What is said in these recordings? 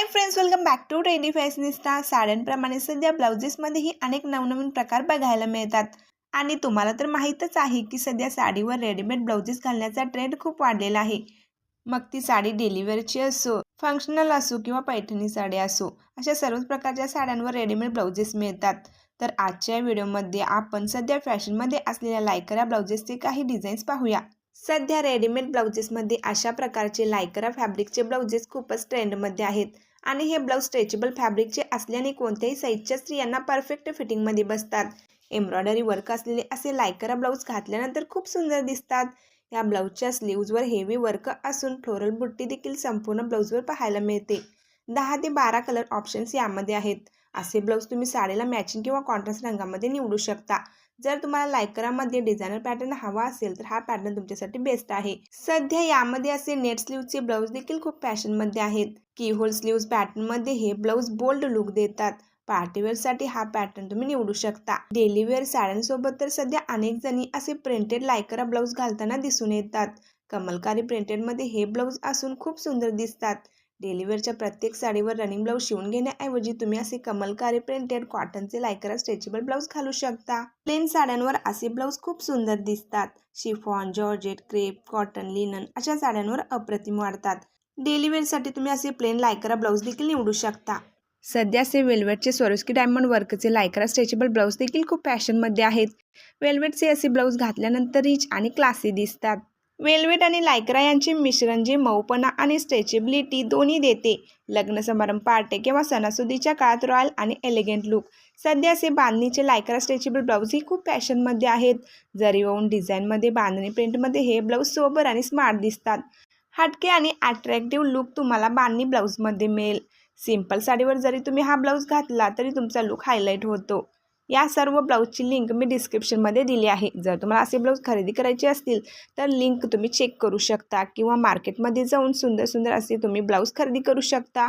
Hi friends welcome back to trendy fashionista साड्यांप्रमाणे सध्या ब्लाउजेसमध्येही अनेक नवनवीन प्रकार बघायला मिळतात. आणि तुम्हाला तर माहीतच आहे की सध्या साडीवर रेडीमेड ब्लाउजेस घालण्याचा ट्रेंड खूप वाढलेला आहे. मग ती साडी डेलिव्हरची असो फंक्शनल असो किंवा पैठणी साडी असो अशा सर्वच प्रकारच्या साड्यांवर रेडीमेड ब्लाउजेस मिळतात. तर आजच्या व्हिडिओमध्ये आपण सध्या फॅशनमध्ये असलेल्या लायकरा ब्लाउजेसचे काही डिझाईन्स पाहूया. सध्या रेडीमेड ब्लाउजेसमध्ये अशा प्रकारचे लायकरा फॅब्रिकचे ब्लाउजेस खूपच ट्रेंडमध्ये आहेत. आणि हे ब्लाऊज स्ट्रेचेबल फॅब्रिकचे असल्याने कोणत्याही साईजच्या स्त्रियांना परफेक्ट फिटिंगमध्ये बसतात. एम्ब्रॉयडरी वर्क असलेले असे लायकरा ब्लाऊज घातल्यानंतर खूप सुंदर दिसतात. या ब्लाऊजच्या स्लीव्जवर हेवी वर्क असून फ्लोरल बुट्टी देखील संपूर्ण ब्लाऊजवर पाहायला मिळते. दहा ते बारा कलर ऑप्शन्स यामध्ये आहेत. असे ब्लाऊज तुम्ही साडीला मॅचिंग किंवा कॉन्ट्रास्ट रंगामध्ये निवडू शकता. जर तुम्हाला लायकरामध्ये डिझायनर पॅटर्न हवा असेल तर हा पॅटर्न तुमच्यासाठी बेस्ट आहे. सध्या यामध्ये असे नेट स्लीवचे ब्लाऊज देखील खूप फॅशनमध्ये आहेत. की होल स्लीव्ज पॅटर्नमध्ये हे ब्लाऊज बोल्ड लुक देतात. पार्टीवेअरसाठी हा पॅटर्न तुम्ही निवडू शकता. डेली वेअर साड्यांसोबत तर सध्या अनेक जणी असे प्रिंटेड लायकरा ब्लाऊज घालताना दिसून येतात. कमलकारी प्रिंटेडमध्ये हे ब्लाऊज असून खूप सुंदर दिसतात. डेलिव्हरच्या प्रत्येक साडीवर रनिंग ब्लाऊज शिवून घेण्याऐवजी तुम्ही असे कमलकारी प्रिंटेड कॉटनचे लायकरा स्ट्रेचेबल ब्लाऊज घालू शकता. प्लेन साड्यांवर असे ब्लाऊज खूप सुंदर दिसतात. Chiffon georgette crepe cotton linen अशा साड्यांवर अप्रतिम वाढतात. डेलीवेअरसाठी तुम्ही असे प्लेन लायकरा ब्लाऊज देखील निवडू शकता. सध्या असे वेल्वेटचे स्वरोस्की डायमंड वर्कचे लायकरा स्ट्रेचेबल ब्लाऊज देखील खूप फॅशनमध्ये आहेत. वेल्वेटचे असे ब्लाऊज घातल्यानंतर रिच आणि क्लासी दिसतात. वेल्वेट आणि लायक्रा यांचे मिश्रण जे मऊपणा आणि स्ट्रेचेबिलिटी दोन्ही देते. लग्न समारंभ पार्टे किंवा सणासुदीच्या काळात रॉयल आणि एलिगंट लुक. सध्या असे बांधणीचे लायक्रा स्ट्रेचेबल ब्लाऊजही खूप फॅशनमध्ये आहेत. जरी होऊन डिझाईनमध्ये बांधणी प्रिंटमध्ये हे ब्लाऊज सोबर आणि स्मार्ट दिसतात. हटके आणि अट्रॅक्टिव्ह लुक तुम्हाला बांधणी ब्लाऊजमध्ये मिळेल. सिंपल साडीवर जरी तुम्ही हा ब्लाऊज घातला तरी तुमचा लुक हायलाईट होतो. या सर्व ब्लाऊजची लिंक मी डिस्क्रिप्शनमध्ये दिली आहे. जर तुम्हाला असे ब्लाऊज खरेदी करायचे असतील तर लिंक तुम्ही चेक करू शकता किंवा मार्केटमध्ये जाऊन सुंदर सुंदर असे तुम्ही ब्लाऊज खरेदी करू शकता.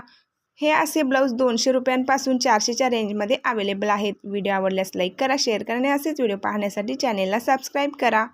हे असे ब्लाऊज दोनशे रुपयांपासून चारशेच्या रेंजमध्ये अवेलेबल आहेत. व्हिडिओ आवडल्यास लाईक करा शेअर करा आणि असेच व्हिडिओ पाहण्यासाठी चॅनेलला सबस्क्राईब करा.